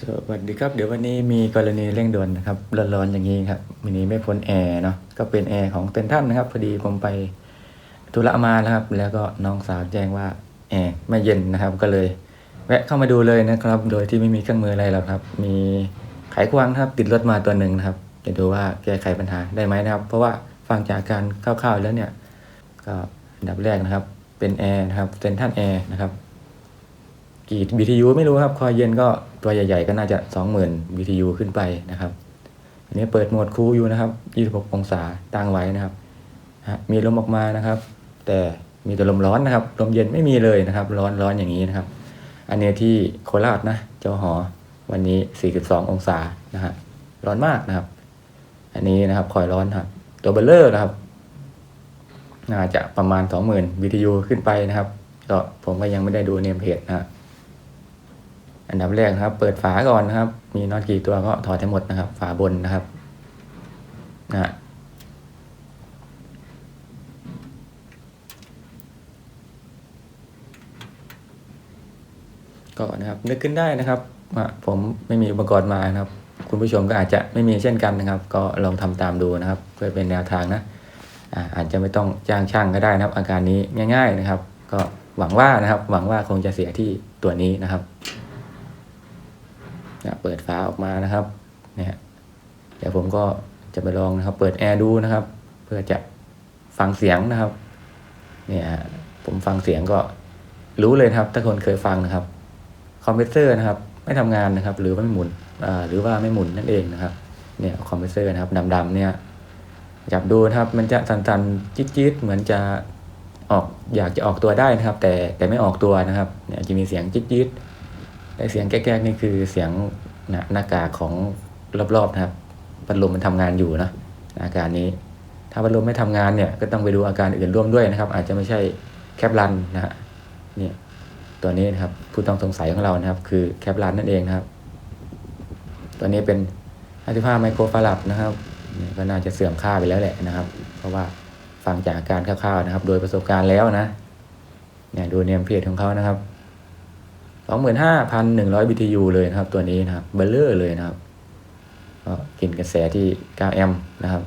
สวัสดีครับ เดี๋ยววันนี้มีกรณีเร่งด่วนนะครับร้อนๆอย่างนี้ครับวันนี้ไม่พ้นแอร์เนาะก็เป็นแอร์ของเต็นท่านนะครับพอดีผมไปธุระมาแล้วครับ แล้วก็น้องสาวแจ้งว่าแอร์ไม่เย็นนะครับ ก็เลยแวะเข้ามาดูเลยนะครับ โดยที่ไม่มีเครื่องมืออะไรหรอกครับ มีไขควงครับติดรถมาตัวหนึ่งนะครับจะดูว่าแก้ไขปัญหาได้ไหมนะครับ เพราะว่าฟังจากการคร่าวๆแล้วเนี่ยก็อันดับแรกนะครับ เป็นแอร์นะครับเต็นท่านแอร์นะครับ กี่ BTU ไม่รู้ครับ คอยเย็นก็ตัวใหญ่ๆ ก็น่าจะ 20,000 BTU ขึ้นไปนะครับอันนี้เปิดโหมดคูลอยู่นะครับ 26 องศาตั้งไว้นะครับมีลมออกมานะครับ แต่มีแต่ลมร้อนนะครับ ลมเย็นไม่มีเลยนะครับ ร้อนร้อนอย่างนี้นะครับ อันนี้ที่โคราชนะ เจ้าหอ วันนี้ 42 องศานะฮะ ร้อนมากนะครับ อันนี้นะครับคอยร้อนครับ ตัวเบลเลอร์นะครับ น่าจะประมาณ 20,000 BTU ขึ้นไปนะครับก็ผมก็ยังไม่ได้ดูเนมเพจนะฮะ อันดับแรกนะครับ เปิดฝาก่อนนะครับ มีน็อตกี่ตัวก็ถอดให้หมดนะครับ ฝาบนนะครับนะก็นะครับนึกขึ้นได้นะครับว่าผมไม่มีอุปกรณ์มานะครับ คุณผู้ชมก็อาจจะไม่มีเช่นกันนะครับ ก็ลองทำตามดูนะครับ เพื่อเป็นแนวทางนะอาอาจจะไม่ต้องจ้างช่างก็ได้นะครับ อาการนี้ง่าย ๆนะครับ ก็หวังว่านะครับ หวังว่าคงจะเสียที่ตัวนี้นะครับ นะเปิดฝาออกมานะครับเนี่ยเดี๋ยวผมก็จะไปลองนะครับ เปิดแอร์ดูนะครับ เพื่อจะฟังเสียงนะครับ เนี่ยผมฟังเสียงก็รู้เลยครับ ถ้าคนเคยฟังนะครับคอมเพรสเซอร์นะครับ ไม่ทำงานนะครับ หรือว่าไม่หมุนหรือว่าไม่หมุนนั่นเองนะครับ เนี่ยคอมเพรสเซอร์นะครับดำๆเนี่ยจับดูนะครับมันจะสันๆจี๊ดๆเหมือนจะออกอยากจะออกตัวได้นะครับ แต่แต่ไม่ออกตัวนะครับ เนี่ยจะมีเสียงจี๊ดๆ และเสียงแก๊กๆนี่คือเสียงหน้ากากของรอบๆนะครับพัดลมมันทำงานอยู่นะอาการนี้ ถ้าพัดลมไม่ทำงานเนี่ยก็ต้องไปดูอาการอื่นร่วมด้วยนะครับ อาจจะไม่ใช่แคปรันนะฮะเนี่ยตัวนี้นะครับผู้ต้องสงสัยของเรานะครับ คือแคปรันนั่นเองนะครับ ตัวนี้เป็น55ไมโครฟาราดนะครับก็น่าจะเสื่อมค่าไปแล้วแหละนะครับ เพราะว่าฟังจากอาการคร่าวๆนะครับ โดยประสบการณ์แล้วนะเนี่ยดูเนมเพจของเขานะครับ สองหมื่นห้าพันหนึ่งร้อย BTU เลยนะครับ ตัวนี้นะครับเบลเลอร์เลยนะครับก็กินกระแสที่ 9 แอมป์นะครับ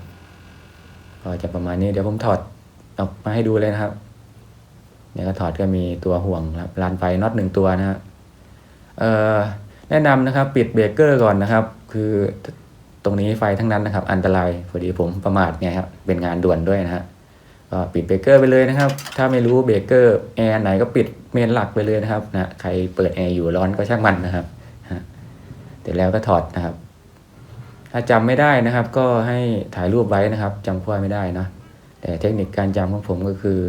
ก็จะประมาณนี้เดี๋ยวผมถอดออกมาให้ดูเลยนะครับเนี่ยก็ถอดก็มีตัวห่วงครับลานไฟน็อตหนึ่งตัวนะครับเอ่อแนะนำนะครับ ปิดเบรกเกอร์ก่อนนะครับ คือตรงนี้ไฟทั้งนั้นนะครับ อันตรายพอดีผมประมาทไงครับเป็นงานด่วนด้วยนะฮะ ก็ปิดเบรกเกอร์ไปเลยนะครับ ถ้าไม่รู้เบรกเกอร์แอร์ไหนก็ปิดเมนหลักไปเลยนะครับนะใครเปิดแอร์อยู่ร้อนก็ช่างมันนะครับเสร็จแล้วก็ถอดนะครับ ถ้าจำไม่ได้นะครับ ก็ให้ถ่ายรูปไว้นะครับจำขั้วไม่ได้นะแต่เทคนิคการจำของผมก็คือ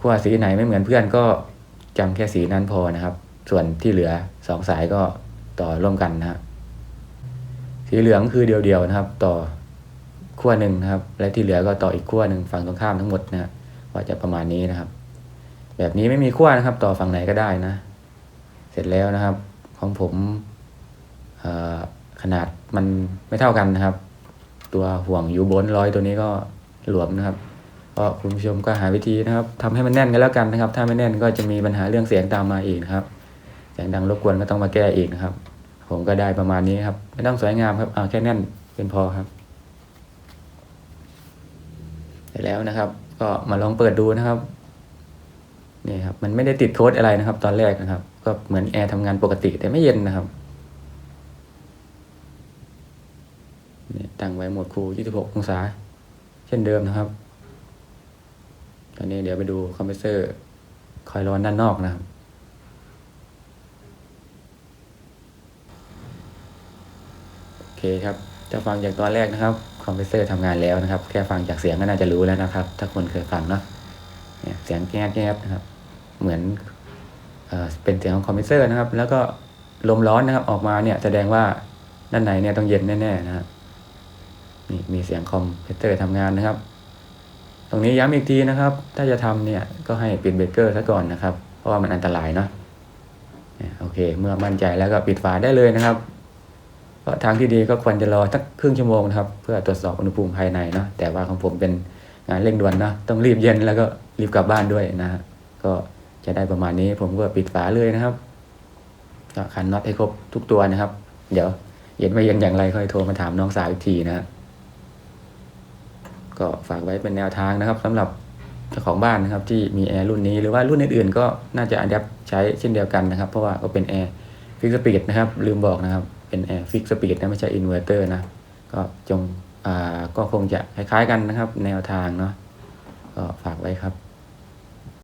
ขั้วสีไหนไม่เหมือนเพื่อนก็จำแค่สีนั้นพอนะครับ ส่วนที่เหลือสองสายก็ต่อร่วมกันนะฮะสีเหลืองคือเดียวๆนะครับ ต่อ ขั้วหนึ่งนะครับ และที่เหลือก็ต่ออีกขั้วหนึ่งฝั่งตรงข้ามทั้งหมดนะฮะก็จะประมาณนี้นะครับ แบบนี้ไม่มีขั้วนะครับ ต่อฝั่งไหนก็ได้นะ เสร็จแล้วนะครับ ของผมขนาดมันไม่เท่ากันนะครับ ตัวห่วงยูโบนร้อยตัวนี้ก็หลวมนะครับก็คุณผู้ชมก็หาวิธีนะครับทำให้มันแน่นกันแล้วกันนะครับ ถ้าไม่แน่นก็จะมีปัญหาเรื่องเสียงตามมาอีกนะครับ เสียงดังรบกวนก็ต้องมาแก้อีกนะครับ ผมก็ได้ประมาณนี้ครับ ไม่ต้องสวยงามครับเอาแค่แน่นเป็นพอครับ เสร็จแล้วนะครับ ก็มาลองเปิดดูนะครับนี่ครับมันไม่ได้ติดโค้ดอะไรนะครับ ตอนแรกนะครับ ก็เหมือนแอร์ทำงานปกติแต่ไม่เย็นนะครับนี่ตั้งไว้หมดคู26 องศา เช่นเดิมนะครับ ตอนนี้เดี๋ยวไปดูคอมเพรสเซอร์คอยร้อนด้านนอกนะครับโอเคครับจะฟังจากตอนแรกนะครับ อมเพรสเซอร์ทำงานแล้วนะครับ แค่ฟังจากเสียงก็น่าจะรู้แล้วนะครับ ถ้าคนเคยฟังเนาะเนี่ยเสียงแก๊บแก๊บนะครับ เหมือนเอ่อเป็นเสียงของคอมเพรสเซอร์นะครับ แล้วก็ลมร้อนนะครับ ออกมาเนี่ยแสดงว่าด้านในเนี่ยต้องเย็นแน่ๆนะครับนี่มีเสียงคอมเพรสเซอร์ทำงานนะครับ ตรงนี้ย้ำอีกทีนะครับ ถ้าจะทำเนี่ยก็ให้ปิดเบรกเกอร์ซะก่อนนะครับ เพราะว่ามันอันตรายเนาะเนี่ยโอเค เมื่อมั่นใจแล้วก็ปิดฝาได้เลยนะครับ ก็ทางที่ดีก็ควรจะรอสักครึ่งชั่วโมงนะครับ เพื่อตรวจสอบอุณหภูมิภายในเนาะแต่ว่าของผมเป็นงานเร่งด่วนเนาะต้องรีบเย็นแล้วก็รีบกลับบ้านด้วยนะฮะก็จะได้ประมาณนี้ผมก็ปิดฝาเลยนะครับขันน็อตให้ครบทุกตัวนะครับ เดี๋ยวเย็นไม่เย็นอย่างไรค่อยโทรมาถามน้องสาวอีกทีนะก็ฝากไว้เป็นแนวทางนะครับสำหรับเจ้าของบ้านนะครับที่มีแอร์รุ่นนี้หรือว่ารุ่นอื่นๆก็น่าจะอัดแอปใช้เช่นเดียวกันนะครับ เพราะว่าก็เป็นแอร์ ฟิกสปีดนะครับ ลืมบอกนะครับ เป็นแอร์ฟิกสปีดนะไม่ใช่อินเวอร์เตอร์นะ ก็จงอ่าก็คงจะคล้ายๆกันนะครับ แนวทางเนาะก็ฝากไว้ครับ